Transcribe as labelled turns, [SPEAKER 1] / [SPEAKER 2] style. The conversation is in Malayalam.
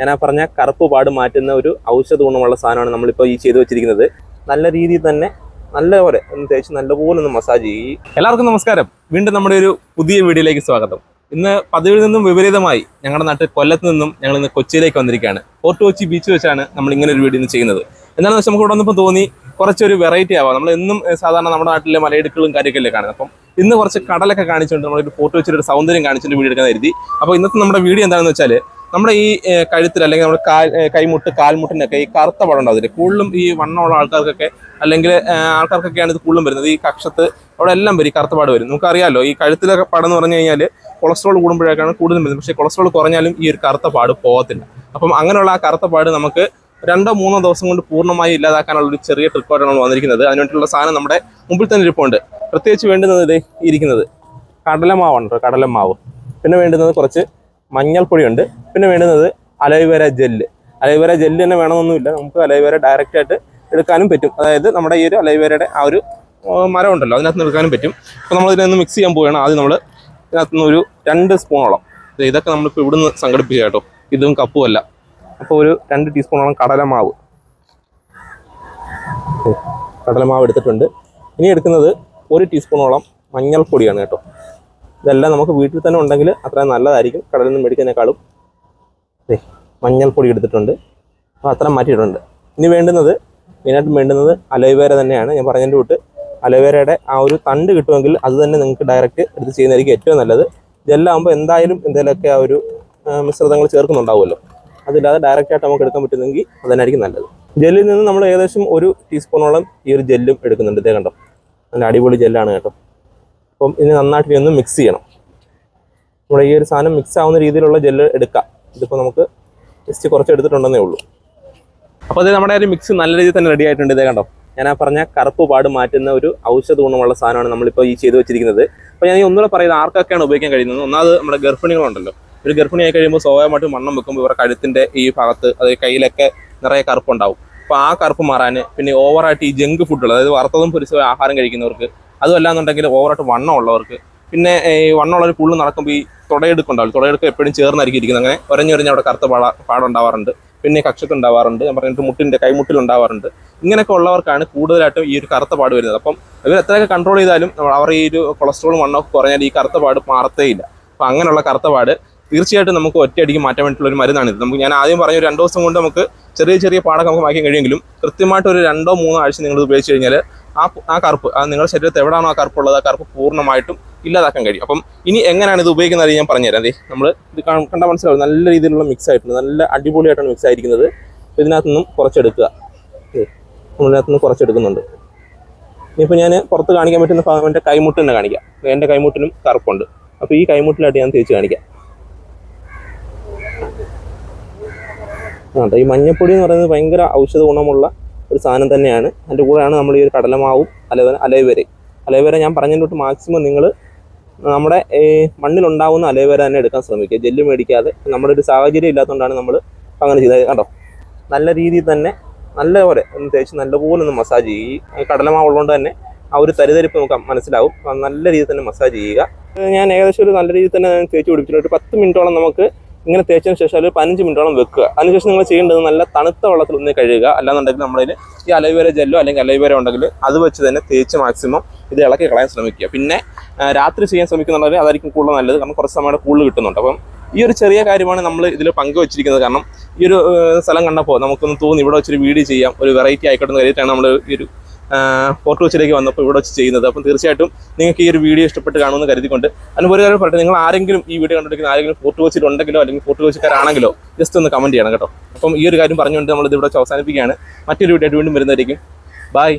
[SPEAKER 1] ഞാൻ പറഞ്ഞ കറുപ്പ് പാട് മാറ്റുന്ന ഒരു ഔഷധ ഗുണമുള്ള സാധനമാണ് നമ്മളിപ്പോൾ ഈ ചെയ്തു വെച്ചിരിക്കുന്നത്. നല്ല രീതിയിൽ തന്നെ നല്ലപോലെ ഒന്ന് തേച്ച് നല്ലപോലെ ഒന്ന് മസാജ് ചെയ്യും. എല്ലാവർക്കും നമസ്കാരം. വീണ്ടും നമ്മുടെ ഒരു പുതിയ വീഡിയോയിലേക്ക് സ്വാഗതം. ഇന്ന് പതിവിൽ നിന്നും വിപരീതമായി ഞങ്ങളുടെ നാട്ടിൽ കൊല്ലത്ത് നിന്നും ഞങ്ങൾ ഇന്ന് കൊച്ചിയിലേക്ക് വന്നിരിക്കുകയാണ്. ഫോർട്ട് കൊച്ചി ബീച്ച് വെച്ചാണ് നമ്മൾ ഇങ്ങനെ ഒരു വീഡിയോ ഇന്ന് ചെയ്യുന്നത്. എന്താണെന്ന് വെച്ചാൽ നമുക്ക് ഇവിടെ തോന്നി കുറച്ചൊരു വെറൈറ്റി ആവാം. നമ്മൾ എന്നും സാധാരണ നമ്മുടെ നാട്ടിലെ മലയിടുക്കളും കാര്യമൊക്കെ കാണുന്നത് അപ്പം ഇന്ന് കുറച്ച് കടലൊക്കെ കാണിച്ചുകൊണ്ട് നമ്മളൊരു ഫോട്ടോ വെച്ചിട്ട് ഒരു സൗന്ദര്യം കാണിച്ചുകൊണ്ട് വീഡിയോ എടുക്കാൻ കരുതി. അപ്പോൾ ഇന്നത്തെ നമ്മുടെ വീഡിയോ എന്താണെന്ന് വെച്ചാൽ നമ്മുടെ ഈ കഴുത്തിൽ അല്ലെങ്കിൽ നമ്മുടെ കാൽ കൈമുട്ട് കാൽമുട്ടിനൊക്കെ ഈ കറുത്ത പടം ഉണ്ടാവില്ലേ കൂടുതലും ഈ വണ്ണമുള്ള ആൾക്കാർക്കൊക്കെ അല്ലെങ്കിൽ ആൾക്കാർക്കൊക്കെയാണ് ഇത് കൂടുതലും വരുന്നത്. ഈ കക്ഷത്ത് അവിടെ എല്ലാം വരും കറുത്ത പാട് വരും. നമുക്കറിയാമല്ലോ ഈ കഴുത്തിലൊക്കെ പടം എന്ന് പറഞ്ഞു കഴിഞ്ഞാൽ കൊളസ്ട്രോൾ കൂടുമ്പോഴേക്കാണ് കൂടുതലും വരുന്നത്. പക്ഷേ കൊളസ്ട്രോൾ കുറഞ്ഞാലും ഈ ഒരു കറുത്ത പാട് പോകത്തില്ല. അപ്പം അങ്ങനെയുള്ള ആ കറുത്ത പാട് നമുക്ക് രണ്ടോ മൂന്നോ ദിവസം കൊണ്ട് പൂർണമായി ഇല്ലാതാക്കാനുള്ള ഒരു ചെറിയ ട്രിക്കോട്ടാണ് വന്നിരിക്കുന്നത്. അതിനുവേണ്ടിയുള്ള സാധനം നമ്മുടെ മുമ്പിൽ തന്നെ ഇരിപ്പുണ്ട്. പ്രത്യേകിച്ച് വേണ്ടുന്നത് ഇരിക്കുന്നത്. കടലമാവാണ് കടലമാവ്. പിന്നെ വേണ്ടുന്നത് കുറച്ച് മഞ്ഞൾപ്പൊടിയുണ്ട്. പിന്നെ വേണ്ടുന്നത് അലോവേര ജെല്ല്. അലോവേര ജെല്ല് തന്നെ വേണമെന്നൊന്നുമില്ല. നമുക്ക് അലോവേര ഡയറക്റ്റ് ആയിട്ട് എടുക്കാനും പറ്റും. അതായത് നമ്മുടെ ഈ ഒരു അലോവേരയുടെ ആ ഒരു മരം ഉണ്ടല്ലോ അതിനകത്ത് എടുക്കാനും പറ്റും. അപ്പോൾ നമ്മൾ ഇതിനൊന്ന് മിക്സ് ചെയ്യാൻ പോവുകയാണ്. ആദ്യം നമ്മൾ ഇതിനകത്ത് നിന്ന് ഒരു രണ്ട് സ്പൂണോളം. ഇതൊക്കെ നമ്മളിപ്പോൾ ഇവിടുന്ന് സംഘടിപ്പിക്കുക കേട്ടോ. ഇതും കപ്പും അല്ല. അപ്പോൾ ഒരു രണ്ട് ടീസ്പൂണോളം കടലമാവ്. കടലമാവ് എടുത്തിട്ടുണ്ട്. ഇനി എടുക്കുന്നത് ഒരു ടീസ്പൂണോളം മഞ്ഞൾപ്പൊടിയാണ് കേട്ടോ. ഇതെല്ലാം നമുക്ക് വീട്ടിൽ തന്നെ ഉണ്ടെങ്കിൽ അത്രയും നല്ലതായിരിക്കും. കടലിൽ നിന്ന് മേടിക്കുന്നതിനേക്കാളും. ദേ, മഞ്ഞൾപ്പൊടി എടുത്തിട്ടുണ്ട്. അപ്പോൾ അത്ര മാറ്റിയിട്ടുണ്ട്. ഇനി വേണ്ടുന്നത് മെയിനായിട്ടും വേണ്ടുന്നത് അലോവേര തന്നെയാണ്. ഞാൻ പറഞ്ഞതിന്റെ കൂട്ട് അലോവേരയുടെ ആ ഒരു തണ്ട് കിട്ടുമെങ്കിൽ അത് തന്നെ നിങ്ങൾക്ക് ഡയറക്റ്റ് എടുത്ത് ചെയ്യുന്നതായിരിക്കും ഏറ്റവും നല്ലത്. ഇതെല്ലാം ആകുമ്പോൾ എന്തായാലും എന്തെങ്കിലുമൊക്കെ ആ ഒരു മിശ്രിതങ്ങൾ ചേർക്കുന്നുണ്ടാവുമല്ലോ. അതില്ലാതെ ഡയറക്റ്റ് ആയിട്ട് നമുക്ക് എടുക്കാൻ പറ്റുന്നെങ്കിൽ അത് തന്നെയായിരിക്കും നല്ലത്. ജെല്ലിൽ നിന്ന് നമ്മൾ ഏകദേശം ഒരു ടീസ്പൂണോളം ഈ ഒരു ജെല്ലും എടുക്കുന്നുണ്ട്. ഇതേ കണ്ടോ? നല്ല അടിപൊളി ജെല്ലാണ് കേട്ടോ. അപ്പം ഇനി നന്നായിട്ട് ഒന്ന് മിക്സ് ചെയ്യണം. നമ്മുടെ ഈ ഒരു സാധനം മിക്സ് ആവുന്ന രീതിയിലുള്ള ജെല്ല് എടുക്കാം. ഇതിപ്പോൾ നമുക്ക് ജസ്റ്റ് കുറച്ച് എടുത്തിട്ടുണ്ടെന്നേ ഉള്ളൂ. അപ്പോൾ അത് നമ്മുടെ ഒരു മിക്സ് നല്ല രീതിയിൽ തന്നെ റെഡി ആയിട്ടുണ്ട്. ഇതേ കണ്ടോ? ഞാൻ ആ പറഞ്ഞ കറുപ്പ് പാട് മാറ്റുന്ന ഒരു ഔഷധ ഗുണമുള്ള സാധനമാണ് നമ്മളിപ്പോൾ ഈ ചെയ്തു വെച്ചിരിക്കുന്നത്. അപ്പോൾ ഞാൻ ഈ ഒന്നുകൂടെ പറയുന്നത് ആർക്കൊക്കെയാണ് ഉപയോഗിക്കാൻ കഴിയുന്നത്? ഒന്നാമത് നമ്മുടെ ഗർഭിണികളുണ്ടല്ലോ. ഒരു ഗർഭിണിയായി കഴിയുമ്പോൾ സ്വാഭാവികമായിട്ടും വണ്ണം വെക്കുമ്പോൾ ഇവരുടെ കഴുത്തിന്റെ ഈ ഭാഗത്ത് അതായത് കയ്യിലൊക്കെ നിറയെ കറുപ്പുണ്ടാവും. അപ്പോൾ ആ കറുപ്പ് മാറാൻ പിന്നെ ഓവറായിട്ട് ഈ ജങ്ക് ഫുഡുകൾ അതായത് വറുത്തതും പൊരിച്ചതും ആഹാരം കഴിക്കുന്നവർക്ക് അതുമല്ല എന്നുണ്ടെങ്കിൽ ഓവറായിട്ട് വണ്ണം ഉള്ളവർക്ക്. പിന്നെ ഈ വണ്ണമുള്ളൊരു കൂടുതൽ നടക്കുമ്പോൾ ഈ തുടയെടുക്കുണ്ടാവും തുടയെടുക്ക് എപ്പോഴും ചേർന്നായിരിക്കും ഇരിക്കുന്നത് അങ്ങനെ ഒരഞ്ഞൊരഞ്ഞ് അവിടെ കറുത്ത പാട പാടുണ്ടാവാറുണ്ട്. പിന്നെ കക്ഷത്ത് ഉണ്ടാവാറുണ്ട് ഞാൻ പറഞ്ഞിട്ട് മുട്ടിന്റെ കൈമുട്ടിൽ ഉണ്ടാവാറുണ്ട് ഇങ്ങനെയൊക്കെ ഉള്ളവർക്കാണ് കൂടുതലായിട്ടും ഈ ഒരു കറുത്ത പാട് വരുന്നത്. അപ്പം ഇവർ എത്രയൊക്കെ കൺട്രോൾ ചെയ്താലും അവർ ഈ ഒരു കൊളസ്ട്രോൾ മണ്ണൊക്കെ കുറഞ്ഞാൽ ഈ കറുത്ത പാട് മാറത്തേയില്ല. അപ്പം അങ്ങനെയുള്ള കറുത്ത പാട് തീർച്ചയായിട്ടും നമുക്ക് ഒറ്റയടിക്ക് മാറ്റാൻ വേണ്ടിയിട്ടുള്ള ഒരു മരുന്നാണിത്. നമുക്ക് ഞാൻ ആദ്യം പറഞ്ഞ രണ്ട് ദിവസം കൊണ്ട് നമുക്ക് ചെറിയ ചെറിയ പാടൊക്കെ നമുക്ക് മാറ്റാൻ കഴിയുമെങ്കിലും കൃത്യമായിട്ട് ഒരു രണ്ടോ മൂന്നോ ആഴ്ച നിങ്ങൾ ഉപയോഗിച്ച് കഴിഞ്ഞാൽ ആ ആ കറുപ്പ് ആ നിങ്ങളുടെ ശരീരത്തിൽ എവിടെയാണോ ആ കറുപ്പുള്ളത് ആ കറുപ്പ് പൂർണമായിട്ടും ഇല്ലാതാക്കാൻ കഴിയും. അപ്പം ഇനി എങ്ങനെയാണ് ഇത് ഉപയോഗിക്കുന്നത് ഞാൻ പറഞ്ഞുതരാം. അതെ നമ്മൾ ഇത് കണ്ട കണ്ടാൽ മനസ്സിലാവും നല്ല രീതിയിലുള്ള മിക്സ് ആയിട്ടുണ്ട്. നല്ല അടിപൊളിയായിട്ടാണ് മിക്സ് ആയിരിക്കുന്നത്. ഇതിനകത്ത് നിന്നും കുറച്ചെടുക്കുക. നമ്മളിതിനകത്ത് നിന്ന് കുറച്ചെടുക്കുന്നുണ്ട്. ഇനിയിപ്പോൾ ഞാൻ പുറത്ത് കാണിക്കാൻ പറ്റുന്ന ഭാഗം എന്റെ കൈമുട്ടിനെ കാണിക്കാം. എന്റെ കൈമുട്ടിനും കറുപ്പുണ്ട്. അപ്പോൾ ഈ കൈമുട്ടിലായിട്ട് ഞാൻ തിരിച്ച് കാണിക്കാം. ആ ഈ മഞ്ഞപ്പൊടി എന്ന് പറയുന്നത് ഭയങ്കര ഔഷധ ഗുണമുള്ള ഒരു സാധനം തന്നെയാണ്. അതിന്റെ കൂടെയാണ് നമ്മൾ ഈ ഒരു കടലമാവും അലവര അലവേരയും അലവേര ഞാൻ പറഞ്ഞതിന്റെ തൊട്ട് മാക്സിമം നിങ്ങൾ നമ്മുടെ മണ്ണിലുണ്ടാവുന്ന അലവേര തന്നെ എടുക്കാൻ ശ്രമിക്കുക. ജെല്ല് മേടിക്കാതെ നമ്മുടെ ഒരു സാഹചര്യം ഇല്ലാത്തതുകൊണ്ടാണ് നമ്മൾ അങ്ങനെ ചെയ്തത്. കണ്ടോ? നല്ല രീതിയിൽ തന്നെ നല്ലപോലെ ഒന്ന് തേച്ച് നല്ലപോലെ ഒന്ന് മസാജ് ചെയ്യുക. ഈ കടലമാവ് ഉള്ളതുകൊണ്ട് തന്നെ ആ ഒരു തരിതരിപ്പ് നമുക്ക് മനസ്സിലാവും. നല്ല രീതിയിൽ തന്നെ മസാജ് ചെയ്യുക. ഞാൻ ഏകദേശം ഒരു നല്ല രീതിയിൽ തന്നെ തേച്ച് പിടിപ്പിച്ചിട്ടുണ്ട്. ഒരു പത്ത് മിനിറ്റോളം നമുക്ക് ഇങ്ങനെ തേച്ചതിന് ശേഷം ഒരു പതിനഞ്ച് മിനിറ്റോളം വെക്കുക. അതിനുശേഷം നിങ്ങൾ ചെയ്യേണ്ടത് നല്ല തണുത്ത വെള്ളത്തിൽ ഒന്ന് കഴുകുക. അല്ലാന്നുണ്ടെങ്കിൽ നമ്മളതിൽ ഈ അലവേര ജെല്ലോ അല്ലെങ്കിൽ അലവേര ഉണ്ടെങ്കിൽ അത് വെച്ച് തന്നെ തേച്ച് മാക്സിമം ഇത് ഇളക്കി കളയാൻ ശ്രമിക്കുക. പിന്നെ രാത്രി ചെയ്യാൻ ശ്രമിക്കുന്നുണ്ടെങ്കിൽ അതായിരിക്കും കൂടുതൽ നല്ലത്. കാരണം കുറച്ച് സമയം കൂടുതൽ കിട്ടുന്നുണ്ട്. അപ്പം ഈ ഒരു ചെറിയ കാര്യമാണ് നമ്മൾ ഇതിൽ പങ്കുവച്ചിരിക്കുന്നത്. കാരണം ഈ ഒരു സ്ഥലം കണ്ടപ്പോൾ നമുക്കൊന്ന് തോന്നി ഇവിടെ വെച്ചൊരു വീഡിയോ ചെയ്യാം. ഒരു വെറൈറ്റി ആയിക്കോട്ടെ എന്ന് കരുതിയിട്ടാണ് നമ്മൾ ഈ ഒരു ഫോർട്ട് വന്നപ്പോൾ ഇവിടെ വെച്ച് ചെയ്യുന്നത്. അപ്പം തീർച്ചയായിട്ടും നിങ്ങൾക്ക് ഈ ഒരു വീഡിയോ ഇഷ്ടപ്പെട്ട് കാണുമെന്ന് കരുതിക്കൊണ്ട് അതുപോലെ കാര്യം പറയട്ടെ നിങ്ങൾ ആരെങ്കിലും ഈ വീഡിയോ കണ്ടിരിക്കുന്ന ആരെങ്കിലും ഫോർട്ട് കൊച്ചിലുണ്ടെങ്കിലോ അല്ലെങ്കിൽ ഫോർട്ട് കൊച്ചിക്കാരാണെങ്കിലോ ജസ്റ്റ് ഒന്ന് കമന്റ് ചെയ്യണം കേട്ടോ. അപ്പം ഈ ഒരു കാര്യം പറഞ്ഞുകൊണ്ട് നമ്മൾ ഇവിടെ അവസാനിപ്പിക്കുകയാണ്. മറ്റൊരു വീഡിയോ ആയിട്ട് വീണ്ടും വരുന്നതായിരിക്കും. ബൈ